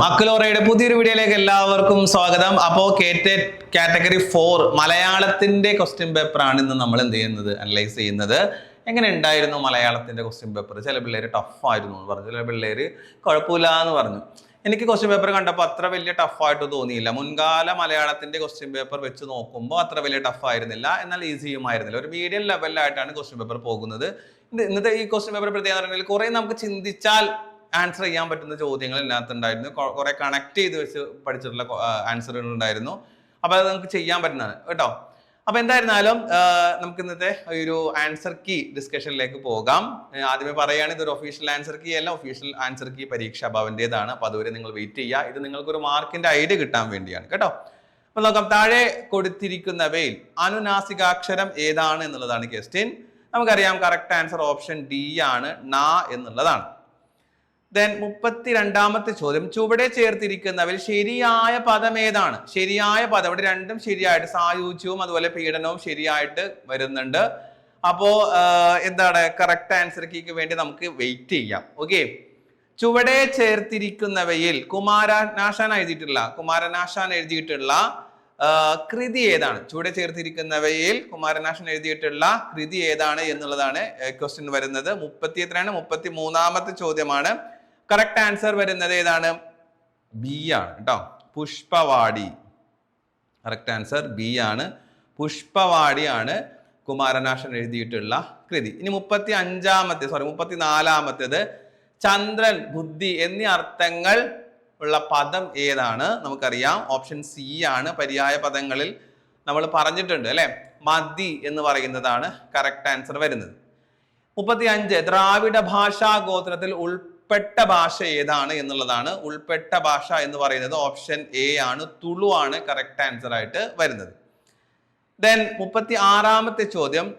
മക്കളോറയുടെ പുതിയൊരു വീഡിയോയിലേക്ക് എല്ലാവർക്കും സ്വാഗതം. അപ്പോൾ കേറ്റ കാറ്റഗറി ഫോർ മലയാളത്തിന്റെ ക്വസ്റ്റ്യൻ പേപ്പർ ആണ് ഇന്ന് നമ്മൾ എന്ത് ചെയ്യുന്നത്? അനലൈസ് ചെയ്യുന്നത്. എങ്ങനെ ഉണ്ടായിരുന്നു മലയാളത്തിന്റെ ക്വസ്റ്റ്യൻ പേപ്പർ ചില പിള്ളേർ ടഫ് ആയിരുന്നു എന്ന് പറഞ്ഞു. ചില പിള്ളേർ കുഴപ്പമില്ല എന്ന് പറഞ്ഞു. എനിക്ക് ക്വസ്റ്റ്യൻ പേപ്പർ കണ്ടപ്പോൾ അത്ര വലിയ ടഫായിട്ട് തോന്നിയില്ല. മുൻകാല മലയാളത്തിന്റെ ക്വസ്റ്റ്യൻ പേപ്പർ വെച്ച് നോക്കുമ്പോൾ അത്ര വലിയ ടഫ് ആയിരുന്നില്ല. എന്നാൽ ഈസിയും ആയിരുന്നില്ല. ഒരു മീഡിയം ലെവലിലായിട്ടാണ് ക്വസ്റ്റ്യൻ പേപ്പർ പോകുന്നത്. ഇന്നത്തെ ഈ ക്വസ്റ്റ്യൻ പേപ്പർ പ്രത്യേകത എന്ന് പറഞ്ഞാൽ കുറെ നമുക്ക് ചിന്തിച്ചാൽ ആൻസർ ചെയ്യാൻ പറ്റുന്ന ചോദ്യങ്ങൾ ഇതിനകത്ത് ഉണ്ടായിരുന്നു. കുറെ കണക്ട് ചെയ്ത് വെച്ച് പഠിച്ചിട്ടുള്ള ആൻസറുകൾ ഉണ്ടായിരുന്നു. അപ്പൊ അത് നമുക്ക് ചെയ്യാൻ പറ്റുന്നതാണ് കേട്ടോ? അപ്പൊ എന്തായിരുന്നാലും നമുക്ക് ഇന്നത്തെ ഒരു ആൻസർ കീ ഡിസ്കഷനിലേക്ക് പോകാം. ആദ്യമേ പറയുകയാണ് ഇതൊരു ഒഫീഷ്യൽ ആൻസർ കീ അല്ല ഒഫീഷ്യൽ ആൻസർ കീ പരീക്ഷ ഭവന്റേതാണ്. അപ്പൊ അതുവരെ നിങ്ങൾ വെയിറ്റ് ചെയ്യുക. ഇത് നിങ്ങൾക്ക് ഒരു മാർക്കിന്റെ ഐഡിയ കിട്ടാൻ വേണ്ടിയാണ് കേട്ടോ? അപ്പൊ നോക്കാം താഴെ കൊടുത്തിരിക്കുന്നവയിൽ അനുനാസികാക്ഷരം ഏതാണ് എന്നുള്ളതാണ് ക്വസ്റ്റ്യൻ നമുക്കറിയാം കറക്റ്റ് ആൻസർ ഓപ്ഷൻ ഡി ആണ് ന എന്നുള്ളതാണ്. ദെൻ മുപ്പത്തി രണ്ടാമത്തെ ചോദ്യം. ചുവടെ ചേർത്തിരിക്കുന്നവയിൽ ശരിയായ പദം ഏതാണ്? ശരിയായ പദം. ഇവിടെ രണ്ടും ശരിയായിട്ട് സായുജ്യവും അതുപോലെ പീഡനവും ശരിയായിട്ട് വരുന്നുണ്ട്. അപ്പോ എന്താണ്? കറക്റ്റ് ആൻസർ കീക്ക് വേണ്ടി നമുക്ക് വെയിറ്റ് ചെയ്യാം. ഓക്കെ ചുവടെ ചേർത്തിരിക്കുന്നവയിൽ കുമാരനാശാൻ എഴുതിയിട്ടുള്ള കുമാരനാശാൻ എഴുതിയിട്ടുള്ള കൃതി ഏതാണ്? ചുവടെ ചേർത്തിരിക്കുന്നവയിൽ കുമാരനാശൻ എഴുതിയിട്ടുള്ള കൃതി ഏതാണ് എന്നുള്ളതാണ് ക്വസ്റ്റ്യൻ വരുന്നത്. മുപ്പത്തി എത്രയാണ് മുപ്പത്തി മൂന്നാമത്തെ ചോദ്യമാണ്. കറക്റ്റ് ആൻസർ വരുന്നത് ഏതാണ്? ബി ആണ് കേട്ടോ പുഷ്പവാടി. കറക്റ്റ് ആൻസർ ബി ആണ്. പുഷ്പവാടിയാണ് കുമാരനാശൻ എഴുതിയിട്ടുള്ള കൃതി. ഇനി മുപ്പത്തി അഞ്ചാമത്തെ സോറി മുപ്പത്തി നാലാമത്തേത് ചന്ദ്രൻ ബുദ്ധി എന്നീ അർത്ഥങ്ങൾ ഉള്ള പദം ഏതാണ്? നമുക്കറിയാം. ഓപ്ഷൻ സി ആണ്. പര്യായ പദങ്ങളിൽ നമ്മൾ പറഞ്ഞിട്ടുണ്ട് അല്ലെ? മതി എന്ന് പറയുന്നതാണ് കറക്റ്റ് ആൻസർ വരുന്നത്. മുപ്പത്തി അഞ്ച് ദ്രാവിഡ ഭാഷാ ഗോത്രത്തിൽ ഉൾപ്പെട്ട ഭാഷ ഏതാണ് എന്നുള്ളതാണ്. ഉൾപ്പെട്ട ഭാഷ എന്ന് പറയുന്നത് ഓപ്ഷൻ എ ആണ്. തുളു ആണ് കറക്റ്റ് ആൻസർ ആയിട്ട് വരുന്നത്. ദെൻ മുപ്പത്തി ആറാമത്തെ ചോദ്യം.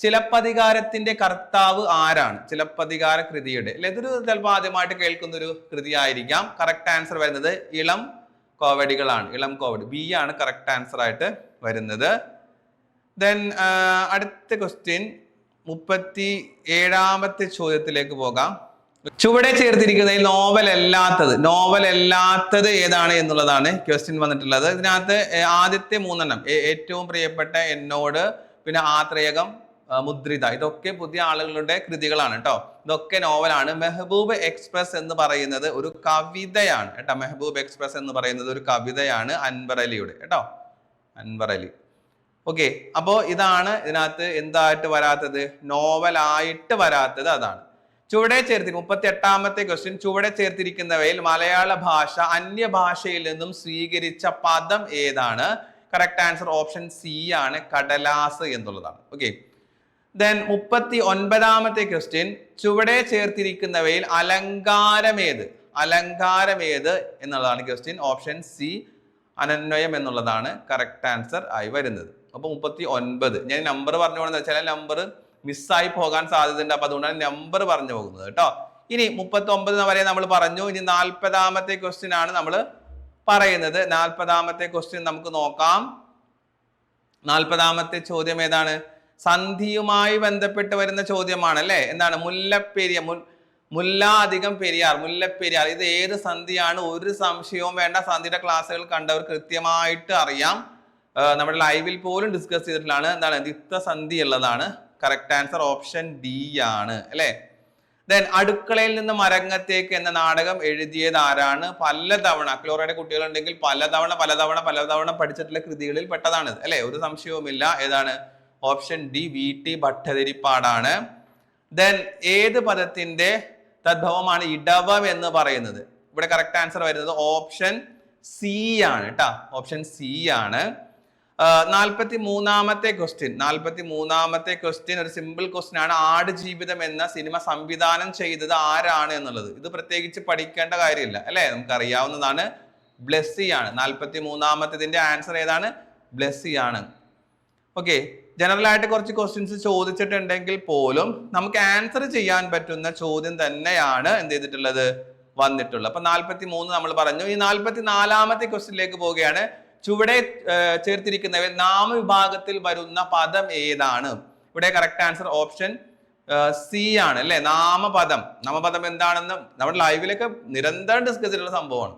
ചിലപ്പതികാരത്തിന്റെ കർത്താവ് ആരാണ്? ചിലപ്പതികാര കൃതിയുടെ. അല്ലെ ഇതൊരു ചിലപ്പോൾ ആദ്യമായിട്ട് കേൾക്കുന്ന ഒരു കൃതി ആയിരിക്കാം കറക്റ്റ് ആൻസർ വരുന്നത് ഇളം കോവടികളാണ്. ഇളം കോവടി. ബി ആണ് കറക്റ്റ് ആൻസർ ആയിട്ട് വരുന്നത്. ദെൻ അടുത്ത ക്വസ്റ്റ്യൻ മുപ്പത്തി ഏഴാമത്തെ ചോദ്യത്തിലേക്ക് പോകാം. ചുവടെ ചേർത്തിരിക്കുന്നതിൽ നോവൽ അല്ലാത്തത് നോവൽ അല്ലാത്തത് ഏതാണ് എന്നുള്ളതാണ് ക്വസ്റ്റ്യൻ വന്നിട്ടുള്ളത്. ഇതിനകത്ത് ആദ്യത്തെ മൂന്നെണ്ണം ഏറ്റവും പ്രിയപ്പെട്ട എന്നോട് പിന്നെ ആത്രയകം മുദ്രിത. ഇതൊക്കെ പുതിയ ആളുകളുടെ കൃതികളാണ് കേട്ടോ ഇതൊക്കെ നോവലാണ് മെഹബൂബ് എക്സ്പ്രസ് എന്ന് പറയുന്നത് ഒരു കവിതയാണ് കേട്ടോ. മെഹബൂബ് എക്സ്പ്രസ് എന്ന് പറയുന്നത് ഒരു കവിതയാണ് അൻവർ അലിയുടെ കേട്ടോ. അൻവർ അലി. ഓക്കെ. അപ്പോൾ ഇതാണ് ഇതിനകത്ത് എന്തായിട്ട് വരാത്തത്? നോവലായിട്ട് വരാത്തത് അതാണ്. ചുവടെ ചേർത്തി മുപ്പത്തി എട്ടാമത്തെ ക്വസ്റ്റ്യൻ ചുവടെ ചേർത്തിരിക്കുന്നവയിൽ മലയാള ഭാഷ അന്യഭാഷയിൽ നിന്നും സ്വീകരിച്ച പദം ഏതാണ്? കറക്റ്റ് ആൻസർ ഓപ്ഷൻ സി ആണ്. കടലാസ് എന്നുള്ളതാണ്. ഓക്കെ ദെൻ മുപ്പത്തി ഒൻപതാമത്തെ ക്വസ്റ്റ്യൻ ചുവടെ ചേർത്തിരിക്കുന്നവയിൽ അലങ്കാരമേത് അലങ്കാരമേത് എന്നുള്ളതാണ് ക്വസ്റ്റ്യൻ ഓപ്ഷൻ സി അനന്വയം എന്നുള്ളതാണ് കറക്റ്റ് ആൻസർ ആയി വരുന്നത്. അപ്പൊ മുപ്പത്തി ഒൻപത് ഞാൻ നമ്പർ പറഞ്ഞു വെച്ചാൽ നമ്പർ മിസ്സായി പോകാൻ സാധ്യതയുണ്ട്. അപ്പൊ അതുകൊണ്ടാണ് നമ്പർ പറഞ്ഞു പോകുന്നത് കേട്ടോ. ഇനി മുപ്പത്തി ഒമ്പത് വരെ നമ്മൾ പറഞ്ഞു. ഇനി നാൽപ്പതാമത്തെ ക്വസ്റ്റ്യൻ ആണ് നമ്മൾ പറയുന്നത്. നാൽപ്പതാമത്തെ ക്വസ്റ്റ്യൻ നമുക്ക് നോക്കാം. നാൽപ്പതാമത്തെ ചോദ്യം ഏതാണ്? സന്ധിയുമായി ബന്ധപ്പെട്ട് വരുന്ന ചോദ്യമാണ് അല്ലേ എന്താണ്? മുല്ലപ്പെരിയ മുൽ മുല്ല അധികം പെരിയാർ മുല്ലപ്പെരിയാർ. ഇത് ഏത് സന്ധിയാണ്? ഒരു സംശയവും വേണ്ട. സന്ധിയുടെ ക്ലാസ്സുകൾ കണ്ടവർ കൃത്യമായിട്ട് അറിയാം. നമ്മുടെ ലൈവിൽ പോലും ഡിസ്കസ് ചെയ്തിട്ടുള്ളതാണ് എന്താണ്? ദിത്ത സന്ധി ഉള്ളതാണ് കറക്റ്റ് ആൻസർ ഓപ്ഷൻ ഡി ആണ് അല്ലേ? ദെൻ അടുക്കളയിൽ നിന്ന് മരങ്ങത്തേക്ക് എന്ന നാടകം എഴുതിയത് ആരാണ്? പലതവണ ക്ലോറയുടെ കുട്ടികളുണ്ടെങ്കിൽ പലതവണ പലതവണ പലതവണ പഠിച്ചിട്ടുള്ള കൃതികളിൽ പെട്ടതാണ് അല്ലെ? ഒരു സംശയവുമില്ല ഏതാണ് ഓപ്ഷൻ ഡി വി ടി ഭട്ടതിരിപ്പാടാണ്. ദെൻ ഏത് പദത്തിന്റെ തദ്ഭവമാണ് ഇടവം എന്ന് പറയുന്നത്? ഇവിടെ കറക്റ്റ് ആൻസർ വരുന്നത് ഓപ്ഷൻ സി ആണ് കേട്ടോ ഓപ്ഷൻ സി ആണ്. നാൽപ്പത്തി മൂന്നാമത്തെ ക്വസ്റ്റ്യൻ നാൽപ്പത്തി മൂന്നാമത്തെ ക്വസ്റ്റ്യൻ ഒരു സിമ്പിൾ ക്വസ്റ്റ്യൻ ആണ്. ആട് ജീവിതം എന്ന സിനിമ സംവിധാനം ചെയ്തത് ആരാണ് എന്നുള്ളത്. ഇത് പ്രത്യേകിച്ച് പഠിക്കേണ്ട കാര്യമില്ല അല്ലെ? നമുക്ക് അറിയാവുന്നതാണ് ബ്ലെസ്സി ആണ്. നാൽപ്പത്തി മൂന്നാമത്തതിന്റെ ആൻസർ ഏതാണ്? ബ്ലെസ്സി ആണ്. ഓക്കെ ജനറൽ ആയിട്ട് കുറച്ച് ക്വസ്റ്റ്യൻസ് ചോദിച്ചിട്ടുണ്ടെങ്കിൽ പോലും നമുക്ക് ആൻസർ ചെയ്യാൻ പറ്റുന്ന ചോദ്യം തന്നെയാണ് എന്ത് ചെയ്തിട്ടുള്ളത്? വന്നിട്ടുള്ളത്. അപ്പൊ നാൽപ്പത്തി മൂന്ന് നമ്മൾ പറഞ്ഞു. ഈ നാൽപ്പത്തി നാലാമത്തെ ക്വസ്റ്റ്യനിലേക്ക് പോവുകയാണ്. ചുവടെ ചേർത്തിരിക്കുന്നവയിൽ നാമവിഭാഗത്തിൽ വരുന്ന പദം ഏതാണ്? ഇവിടെ കറക്റ്റ് ആൻസർ ഓപ്ഷൻ സി ആണ് അല്ലെ? നാമപദം. നാമപദം എന്താണെന്ന് നമ്മുടെ ലൈവിലൊക്കെ നിരന്തരം ഡിസ്കസ് ചെയ്തിട്ടുള്ള സംഭവമാണ്.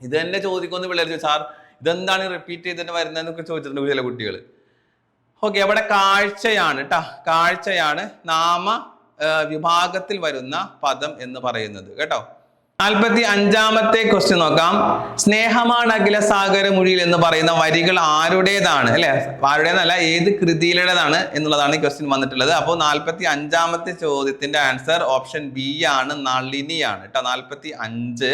ഇത് തന്നെ ചോദിക്കുമെന്ന് പിള്ളേർ സാർ ഇതെന്താണ് റിപ്പീറ്റ് ചെയ്തിട്ട് വരുന്നതെന്നൊക്കെ ചോദിച്ചിട്ടുണ്ട് ചില കുട്ടികൾ ഓക്കെ അവിടെ കാഴ്ചയാണ് കേട്ടാ കാഴ്ചയാണ് നാമ വിഭാഗത്തിൽ വരുന്ന പദം എന്ന് പറയുന്നത്. കേട്ടോ? നാൽപ്പത്തി അഞ്ചാമത്തെ ക്വസ്റ്റ്യൻ നോക്കാം. സ്നേഹമാണ് അഖില സാഗര മുഴിയിൽ എന്ന് പറയുന്ന വരികൾ ആരുടേതാണ്? അല്ലെ? ആരുടേതല്ല ഏത് കൃതിയിലുടേതാണ് എന്നുള്ളതാണ് ഈ ക്വസ്റ്റ്യൻ വന്നിട്ടുള്ളത്. അപ്പോൾ നാൽപ്പത്തി അഞ്ചാമത്തെ ചോദ്യത്തിന്റെ ആൻസർ ഓപ്ഷൻ ബി ആണ് നളിനിയാണ്. കേട്ടോ നാൽപ്പത്തി അഞ്ച്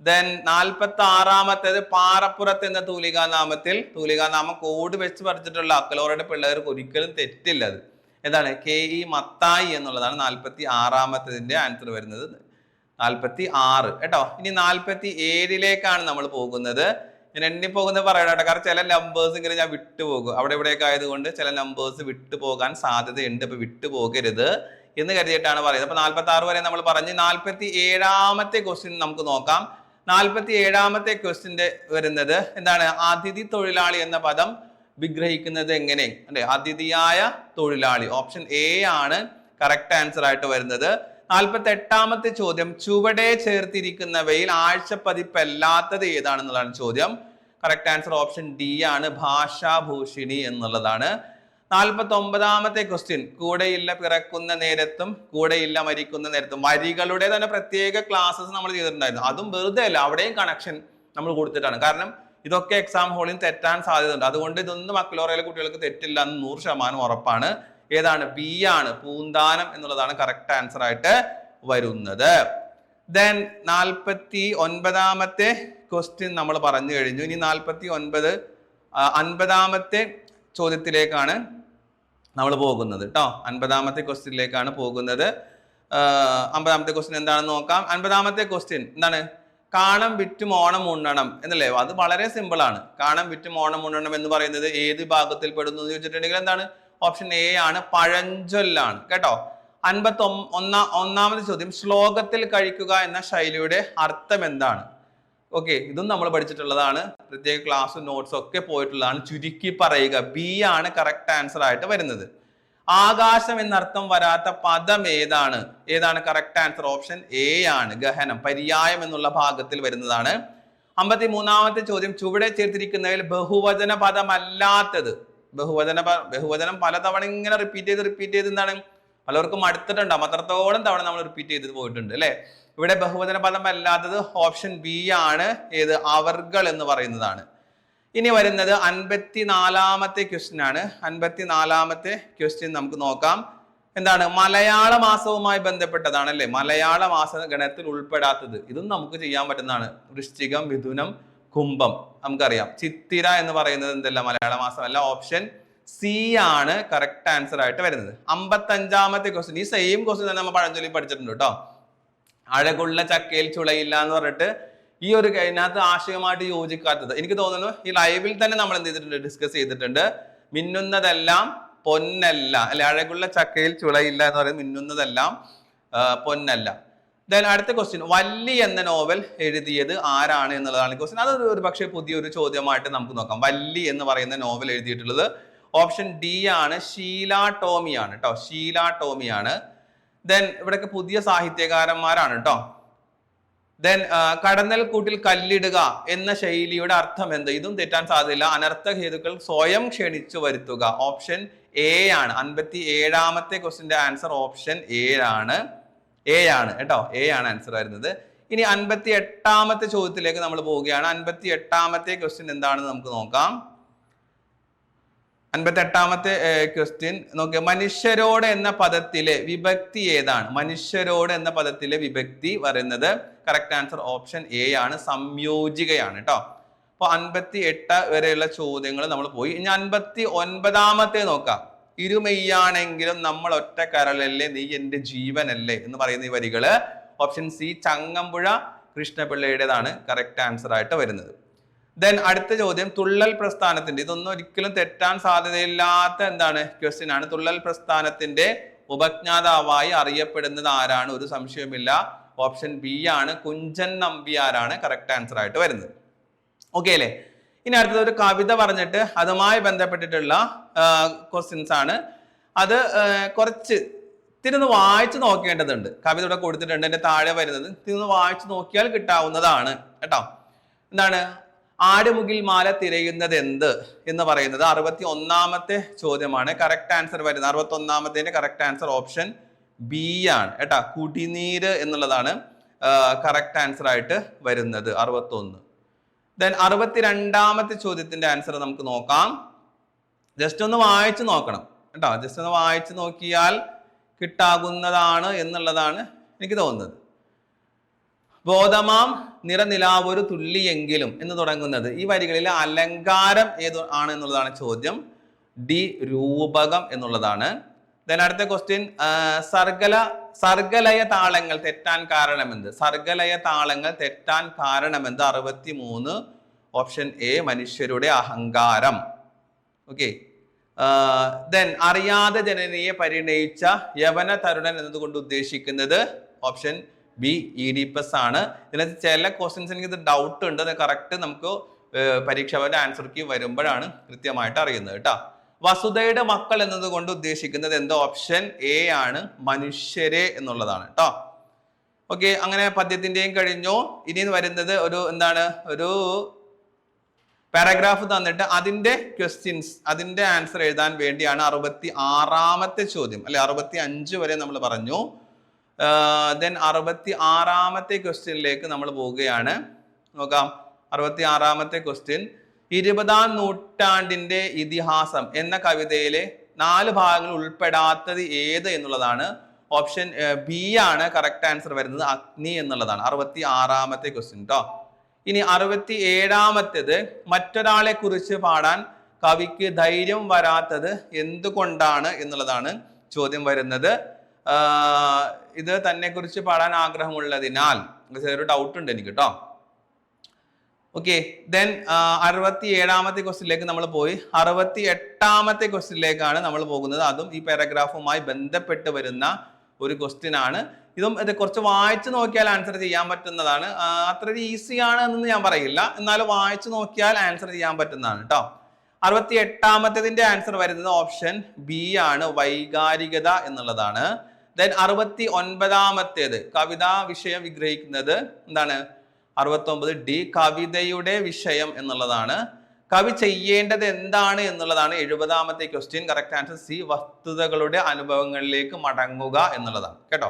ദെൻ നാൽപ്പത്തി ആറാമത്തേത് പാറപ്പുറത്ത് എന്ന തൂലികാനാമത്തിൽ തൂലികാനാമം കോഡ് വെച്ച് പഠിച്ചിട്ടുള്ള അക്കലോറയുടെ പിള്ളേർക്ക് ഒരിക്കലും തെറ്റില്ലത്. ഏതാണ്? കെ ഇ മത്തായി എന്നുള്ളതാണ് നാൽപ്പത്തി ആറാമത്തതിന്റെ ആൻസർ വരുന്നത്. നാൽപ്പത്തി ആറ് കേട്ടോ? ഇനി നാൽപ്പത്തി ഏഴിലേക്കാണ് നമ്മൾ പോകുന്നത്. ഞാൻ എണ്ണി പോകുന്നത് പറയണം കേട്ടോ. കാരണം ചില നമ്പേഴ്സ് ഇങ്ങനെ ഞാൻ വിട്ടുപോകും. അവിടെ ഇവിടെയൊക്കെ ആയതുകൊണ്ട് ചില നമ്പേഴ്സ് വിട്ടുപോകാൻ സാധ്യതയുണ്ട്. അപ്പൊ വിട്ടുപോകരുത് എന്ന് കരുതിയിട്ടാണ് പറയുന്നത്. അപ്പൊ നാൽപ്പത്തി ആറ് വരെ നമ്മൾ പറഞ്ഞ്. നാൽപ്പത്തി ഏഴാമത്തെ ക്വസ്റ്റ്യൻ നമുക്ക് നോക്കാം. നാൽപ്പത്തി ഏഴാമത്തെ ക്വസ്റ്റ്യന്റെ വരുന്നത് എന്താണ്? അതിഥി തൊഴിലാളി എന്ന പദം വിഗ്രഹിക്കുന്നത് എങ്ങനെ? അല്ലെ? അതിഥിയായ തൊഴിലാളി. ഓപ്ഷൻ എ ആണ്. കറക്റ്റ് ആൻസർ ആയിട്ട് വരുന്നത്. നാൽപ്പത്തി എട്ടാമത്തെ ചോദ്യം. ചുവടെ ചേർത്തിരിക്കുന്നവയിൽ ആഴ്ചപ്പതിപ്പല്ലാത്തത് ഏതാണെന്നുള്ളതാണ് ചോദ്യം. കറക്റ്റ് ആൻസർ ഓപ്ഷൻ ഡി ആണ് ഭാഷാഭൂഷിണി എന്നുള്ളതാണ്. നാൽപ്പത്തി ഒമ്പതാമത്തെ ക്വസ്റ്റ്യൻ കൂടെയില്ല പിറക്കുന്ന നേരത്തും കൂടെയില്ല മരിക്കുന്ന നേരത്തും വരികളുടെ തന്നെ പ്രത്യേക ക്ലാസ്സസ് നമ്മൾ ചെയ്തിട്ടുണ്ടായിരുന്നു. അതും വെറുതെ അല്ല അവിടെയും കണക്ഷൻ നമ്മൾ കൊടുത്തിട്ടാണ്. കാരണം ഇതൊക്കെ എക്സാം ഹോളിൽ തെറ്റാൻ സാധ്യതയുണ്ട്. അതുകൊണ്ട് ഇതൊന്നും മക്കളോറയിലെ കുട്ടികൾക്ക് തെറ്റില്ല എന്ന് നൂറ് ശതമാനം ഉറപ്പാണ്. ഏതാണ്? ബി ആണ്. പൂന്താനം എന്നുള്ളതാണ് കറക്റ്റ് ആൻസർ ആയിട്ട് വരുന്നത്. ദെൻ നാൽപ്പത്തി ഒൻപതാമത്തെ ക്വസ്റ്റ്യൻ നമ്മൾ പറഞ്ഞു കഴിഞ്ഞു. ഇനി നാൽപ്പത്തി ഒൻപത് അൻപതാമത്തെ ചോദ്യത്തിലേക്കാണ് നമ്മൾ പോകുന്നത് കേട്ടോ അൻപതാമത്തെ ക്വസ്റ്റ്യനിലേക്കാണ് പോകുന്നത്. അമ്പതാമത്തെ ക്വസ്റ്റ്യൻ എന്താണെന്ന് നോക്കാം. അൻപതാമത്തെ ക്വസ്റ്റ്യൻ എന്താണ്? കാണം വിറ്റും ഓണം ഉണ്ണണം എന്നല്ലേ? അത് വളരെ സിമ്പിൾ ആണ്. കാണം വിറ്റും ഓണം ഉണ്ണണം എന്ന് പറയുന്നത് ഏത് ഭാഗത്തിൽ പെടുന്നു എന്ന് ചോദിച്ചിട്ടുണ്ടെങ്കിൽ എന്താണ്? ഓപ്ഷൻ എ ആണ് പഴഞ്ചൊല്ലാണ്. കേട്ടോ? അൻപത്തി ഒന്നാ ഒന്നാമത് ചോദ്യം ശ്ലോകത്തിൽ കഴിക്കുക എന്ന ശൈലിയുടെ അർത്ഥം എന്താണ്? ഓക്കെ ഇതും നമ്മൾ പഠിച്ചിട്ടുള്ളതാണ്. പ്രത്യേക ക്ലാസ് നോട്ട്സ് ഒക്കെ പോയിട്ടുള്ളതാണ്. ചുരുക്കി പറയുക ബി ആണ് കറക്റ്റ് ആൻസർ ആയിട്ട് വരുന്നത്. ആകാശം എന്നർത്ഥം വരാത്ത പദം ഏതാണ്? ഏതാണ് കറക്റ്റ് ആൻസർ ഓപ്ഷൻ എ ആണ്. ഗഹനം പര്യായം എന്നുള്ള ഭാഗത്തിൽ വരുന്നതാണ്. അമ്പത്തി മൂന്നാമത്തെ ചോദ്യം ചുവടെ ചേർത്തിരിക്കുന്നതിൽ ബഹുവചന പദമല്ലാത്തത്. ബഹുവചന ബഹുവചനം പലതവണ ഇങ്ങനെ റിപ്പീറ്റ് ചെയ്ത് റിപ്പീറ്റ് ചെയ്ത് എന്താണ്? പലർക്കും അടുത്തിട്ടുണ്ടാവും അത്രത്തോളം തവണ നമ്മൾ റിപ്പീറ്റ് ചെയ്ത് പോയിട്ടുണ്ട് അല്ലെ? ഇവിടെ ബഹുവചന പദം അല്ലാത്തത് ഓപ്ഷൻ ബി ആണ് ഏത്? അവർകൾ എന്ന് പറയുന്നതാണ്. ഇനി വരുന്നത് അൻപത്തി നാലാമത്തെ ക്വസ്റ്റ്യൻ ആണ്. അൻപത്തി നാലാമത്തെ ക്വസ്റ്റ്യൻ നമുക്ക് നോക്കാം. എന്താണ്? മലയാള മാസവുമായി ബന്ധപ്പെട്ടതാണ് അല്ലേ? മലയാള മാസ ഗണത്തിൽ ഉൾപ്പെടാത്തത്. ഇതും നമുക്ക് ചെയ്യാൻ പറ്റുന്നതാണ്. വൃശ്ചികം മിഥുനം കുംഭം. നമുക്കറിയാം. ചിത്തിര എന്ന് പറയുന്നത് എന്തല്ല? മലയാള മാസമല്ല. ഓപ്ഷൻ സി ആണ് കറക്റ്റ് ആൻസർ ആയിട്ട് വരുന്നത്. അമ്പത്തഞ്ചാമത്തെ ക്വസ്റ്റ്യൻ ഈ സെയിം ക്വസ്റ്റ്യൻ തന്നെ നമ്മൾ പഴഞ്ചൊല്ലി പഠിച്ചിട്ടുണ്ട് കേട്ടോ അഴകുള്ള ചക്കയിൽ ചുളയില്ല എന്ന് പറഞ്ഞിട്ട് ഈ ഒരു അതിനകത്ത് ആശയമായിട്ട് യോജിക്കാത്തത്. എനിക്ക് തോന്നുന്നു ഈ ലൈവിൽ തന്നെ നമ്മൾ എന്ത് ചെയ്തിട്ടുണ്ട്? ഡിസ്കസ് ചെയ്തിട്ടുണ്ട്. മിന്നുന്നതെല്ലാം പൊന്നല്ല. അല്ലെ അഴകുള്ള ചക്കയിൽ ചുളയില്ല എന്ന് പറയുന്നത് മിന്നുന്നതെല്ലാം പൊന്നല്ല. ദെൻ അടുത്ത ക്വസ്റ്റ്യൻ വല്ലി എന്ന നോവൽ എഴുതിയത് ആരാണ് എന്നുള്ളതാണ് ക്വസ്റ്റ്യൻ അത് ഒരു പക്ഷേ പുതിയൊരു ചോദ്യമായിട്ട് നമുക്ക് നോക്കാം. വല്ലി എന്ന് പറയുന്ന നോവൽ എഴുതിയിട്ടുള്ളത് ഓപ്ഷൻ ഡി ആണ് ഷീല ടോമിയാണ് കേട്ടോ ഷീല ടോമിയാണ് ദെൻ ഇവിടെയൊക്കെ പുതിയ സാഹിത്യകാരന്മാരാണ് കേട്ടോ ദെൻ കടന്നൽ കൂട്ടിൽ കല്ലിടുക എന്ന ശൈലിയുടെ അർത്ഥം എന്ത്? ഇതും തെറ്റാൻ സാധ്യതയില്ല. അനർത്ഥ ഹേതുക്കൾ സ്വയം ക്ഷണിച്ചു വരുത്തുക. ഓപ്ഷൻ എ ആണ്. അൻപത്തി ഏഴാമത്തെ ക്വസ്റ്റിന്റെ ആൻസർ ഓപ്ഷൻ എ ആണ് എ ആണ് കേട്ടോ. എ ആണ് ആൻസർ വരുന്നത്. ഇനി അൻപത്തി എട്ടാമത്തെ ചോദ്യത്തിലേക്ക് നമ്മൾ പോവുകയാണ്. അൻപത്തി എട്ടാമത്തെ ക്വസ്റ്റ്യൻ എന്താണെന്ന് നമുക്ക് നോക്കാം. അൻപത്തി എട്ടാമത്തെ ക്വസ്റ്റ്യൻ നോക്കിയ മനുഷ്യരോട് എന്ന പദത്തിലെ വിഭക്തി ഏതാണ്? മനുഷ്യരോട് എന്ന പദത്തിലെ വിഭക്തി പറയുന്നത് കറക്റ്റ് ആൻസർ ഓപ്ഷൻ എ ആണ്. സംയോജികയാണ് കേട്ടോ. അപ്പൊ അൻപത്തി എട്ട് വരെയുള്ള ചോദ്യങ്ങൾ നമ്മൾ പോയി. ഇനി അൻപത്തി ഒൻപതാമത്തെ നോക്കാം. ഇരുമെയ്യാണെങ്കിലും നമ്മൾ ഒറ്റ കരളല്ലേ നീ എന്റെ ജീവനല്ലേ എന്ന് പറയുന്ന ഈ വരികൾ ഓപ്ഷൻ സി ചങ്ങമ്പുഴ കൃഷ്ണപിള്ളയുടേതാണ് കറക്റ്റ് ആൻസർ ആയിട്ട് വരുന്നത്. ദെൻ അടുത്ത ചോദ്യം തുള്ളൽ പ്രസ്ഥാനത്തിന്റെ ഇതൊന്നും ഒരിക്കലും തെറ്റാൻ സാധ്യതയില്ലാത്ത എന്താണ് ക്വസ്റ്റ്യൻ ആണ്. തുള്ളൽ പ്രസ്ഥാനത്തിന്റെ ഉപജ്ഞാതാവായി അറിയപ്പെടുന്നത് ആരാണ്? ഒരു സംശയവുമില്ല. ഓപ്ഷൻ ബി ആണ് കുഞ്ചൻ നമ്പിയാരാണ് കറക്റ്റ് ആൻസർ ആയിട്ട് വരുന്നത്. ഓക്കെ അല്ലേ? ഇനി അടുത്തത് ഒരു കവിത പറഞ്ഞിട്ട് അതുമായി ബന്ധപ്പെട്ടിട്ടുള്ള ക്വസ്റ്റ്യൻസ് ആണ്. അത് കുറച്ച് തിരുന്ന് വായിച്ചു നോക്കേണ്ടതുണ്ട്. കവിത ഇവിടെ കൊടുത്തിട്ടുണ്ട് എന്റെ താഴെ വരുന്നത്. തിരുന്ന് വായിച്ചു നോക്കിയാൽ കിട്ടാവുന്നതാണ്. കേട്ടോ? എന്താണ്? ആടുമുകിൽ മാല തിരയുന്നത് എന്ത് എന്ന് പറയുന്നത് അറുപത്തി ഒന്നാമത്തെ ചോദ്യമാണ്. കറക്റ്റ് ആൻസർ വരുന്നത്. അറുപത്തി ഒന്നാമത്തെ കറക്റ്റ് ആൻസർ ഓപ്ഷൻ ബി ആണ്. കേട്ടാ? കുടിനീര് എന്നുള്ളതാണ് കറക്റ്റ് ആൻസർ ആയിട്ട് വരുന്നത്. അറുപത്തി ഒന്ന് ദെൻ അറുപത്തിരണ്ടാമത്തെ ചോദ്യത്തിന്റെ ആൻസർ നമുക്ക് നോക്കാം. ജസ്റ്റ് ഒന്ന് വായിച്ചു നോക്കണം. കേട്ടോ? ജസ്റ്റ് ഒന്ന് വായിച്ചു നോക്കിയാൽ കിട്ടാകുന്നതാണ് എന്നുള്ളതാണ് എനിക്ക് തോന്നുന്നത്. ബോധമാം നിറനിലാവൊരു തുള്ളിയെങ്കിലും എന്ന് തുടങ്ങുന്നത് ഈ വരികളിലെ അലങ്കാരം ഏത് ആണ് എന്നുള്ളതാണ് ചോദ്യം. ഡി രൂപകം എന്നുള്ളതാണ്. ദെൻ അടുത്ത ക്വസ്റ്റ്യൻ സർഗല സർഗലയ താളങ്ങൾ തെറ്റാൻ കാരണമെന്ത്? സർഗലയ താളങ്ങൾ തെറ്റാൻ കാരണമെന്ത്? അറുപത്തി മൂന്ന് ഓപ്ഷൻ എ മനുഷ്യരുടെ അഹങ്കാരം. ഓക്കെ. ദെൻ അറിയാതെ ജനനിയെ പരിണയിച്ച യവന തരുണൻ എന്നതുകൊണ്ട് ഉദ്ദേശിക്കുന്നത് option B E D Oedipus ആണ്. ഇതിനകത്ത് ചില ക്വസ്റ്റ്യൻസ് എനിക്ക് ഇത് ഡൗട്ട് ഉണ്ട്. അത് കറക്റ്റ് നമുക്ക് പരീക്ഷ ആൻസർ കീ വരുമ്പോഴാണ് കൃത്യമായിട്ട് അറിയുന്നത് കേട്ടോ. വസുധയുടെ മക്കൾ എന്നതുകൊണ്ട് ഉദ്ദേശിക്കുന്നത് എന്തോ ഓപ്ഷൻ എ ആണ് മനുഷ്യരെ എന്നുള്ളതാണ് കേട്ടോ ഓക്കെ അങ്ങനെ പദ്യത്തിന്റെയും കഴിഞ്ഞു. ഇനി വരുന്നത് ഒരു എന്താണ് ഒരു പാരഗ്രാഫ് തന്നിട്ട് അതിന്റെ ക്വസ്റ്റ്യൻസ് അതിന്റെ ആൻസർ എഴുതാൻ വേണ്ടിയാണ് അറുപത്തി ആറാമത്തെ ചോദ്യം. അല്ലെ അറുപത്തി അഞ്ച് വരെ നമ്മൾ പറഞ്ഞു. ദെൻ അറുപത്തി ആറാമത്തെ ക്വസ്റ്റ്യനിലേക്ക് നമ്മൾ പോവുകയാണ്. നോക്കാം അറുപത്തി ആറാമത്തെ ക്വസ്റ്റ്യൻ ഇരുപതാം നൂറ്റാണ്ടിന്റെ ഇതിഹാസം എന്ന കവിതയിലെ നാല് ഭാഗങ്ങൾ ഉൾപ്പെടാത്തത് ഏത് എന്നുള്ളതാണ്. ഓപ്ഷൻ ബി ആണ് കറക്റ്റ് ആൻസർ വരുന്നത് അഗ്നി എന്നുള്ളതാണ്. അറുപത്തി ആറാമത്തെ ക്വസ്റ്റ്യൻ കേട്ടോ ഇനി അറുപത്തി ഏഴാമത്തേത് മറ്റൊരാളെ കുറിച്ച് പാടാൻ കവിക്ക് ധൈര്യം വരാത്തത് എന്തുകൊണ്ടാണ് എന്നുള്ളതാണ് ചോദ്യം വരുന്നത്. ഇത് തന്നെ കുറിച്ച് പാടാൻ ആഗ്രഹമുള്ളതിനാൽ ഒരു ഡൗട്ട് ഉണ്ട് എനിക്ക് കേട്ടോ ഓക്കെ ദെൻ അറുപത്തി ഏഴാമത്തെ ക്വസ്റ്റിലേക്ക് നമ്മൾ പോയി. അറുപത്തി എട്ടാമത്തെ ക്വസ്റ്റിലേക്കാണ് നമ്മൾ പോകുന്നത്. അതും ഈ പാരഗ്രാഫുമായി ബന്ധപ്പെട്ട് വരുന്ന ഒരു ക്വസ്റ്റ്യൻ ആണ്. ഇതും ഇത് കുറച്ച് വായിച്ചു നോക്കിയാൽ ആൻസർ ചെയ്യാൻ പറ്റുന്നതാണ്. അത്ര ഈസി ആണ് എന്നൊന്നും ഞാൻ പറയില്ല. എന്നാലും വായിച്ചു നോക്കിയാൽ ആൻസർ ചെയ്യാൻ പറ്റുന്നതാണ് കേട്ടോ അറുപത്തി എട്ടാമത്തതിന്റെ ആൻസർ വരുന്നത് ഓപ്ഷൻ ബി ആണ് വൈകാരികത എന്നുള്ളതാണ്. ദെൻ അറുപത്തി ഒൻപതാമത്തേത് കവിതാ വിഷയം വിഗ്രഹിക്കുന്നത് എന്താണ്? അറുപത്തി ഒമ്പത് ഡി കവിതയുടെ വിഷയം എന്നുള്ളതാണ്. കവി ചെയ്യേണ്ടത് എന്താണ് എന്നുള്ളതാണ് എഴുപതാമത്തെ ക്വസ്റ്റ്യൻ കറക്റ്റ് ആൻസർ സി വസ്തുതകളുടെ അനുഭവങ്ങളിലേക്ക് മടങ്ങുക എന്നുള്ളതാണ്. കേട്ടോ?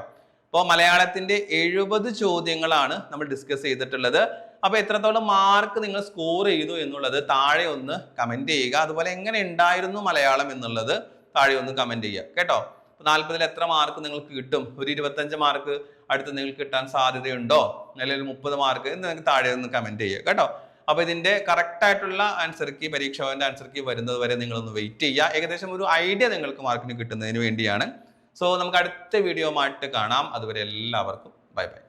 അപ്പോൾ മലയാളത്തിന്റെ എഴുപത് ചോദ്യങ്ങളാണ് നമ്മൾ ഡിസ്കസ് ചെയ്തിട്ടുള്ളത്. അപ്പോൾ എത്രത്തോളം മാർക്ക് നിങ്ങൾ സ്കോർ ചെയ്തു എന്നുള്ളത് താഴെ ഒന്ന് കമന്റ് ചെയ്യുക. അതുപോലെ എങ്ങനെ ഉണ്ടായിരുന്നു മലയാളം എന്നുള്ളത് താഴെ ഒന്ന് കമന്റ് ചെയ്യുക. കേട്ടോ? നാൽപ്പതിൽ എത്ര മാർക്ക് നിങ്ങൾക്ക് കിട്ടും? ഒരു ഇരുപത്തഞ്ച് മാർക്ക് അടുത്ത് നിങ്ങൾക്ക് കിട്ടാൻ സാധ്യതയുണ്ടോ? അല്ലെങ്കിൽ മുപ്പത് മാർക്ക് എന്ന് നിങ്ങൾക്ക് താഴെ ഒന്ന് കമന്റ് ചെയ്യുക കേട്ടോ? അപ്പൊ ഇതിന്റെ കറക്റ്റ് ആയിട്ടുള്ള ആൻസർ കീ പരീക്ഷാവിന്റെ ആൻസർ കീ വരുന്നത് വരെ നിങ്ങളൊന്ന് വെയിറ്റ് ചെയ്യുക. ഏകദേശം ഒരു ഐഡിയ നിങ്ങൾക്ക് മാർക്കിന് കിട്ടുന്നതിന് വേണ്ടിയാണ്. സോ നമുക്ക് അടുത്ത വീഡിയോ ആയിട്ട് കാണാം. അതുവരെ എല്ലാവർക്കും ബൈ ബൈ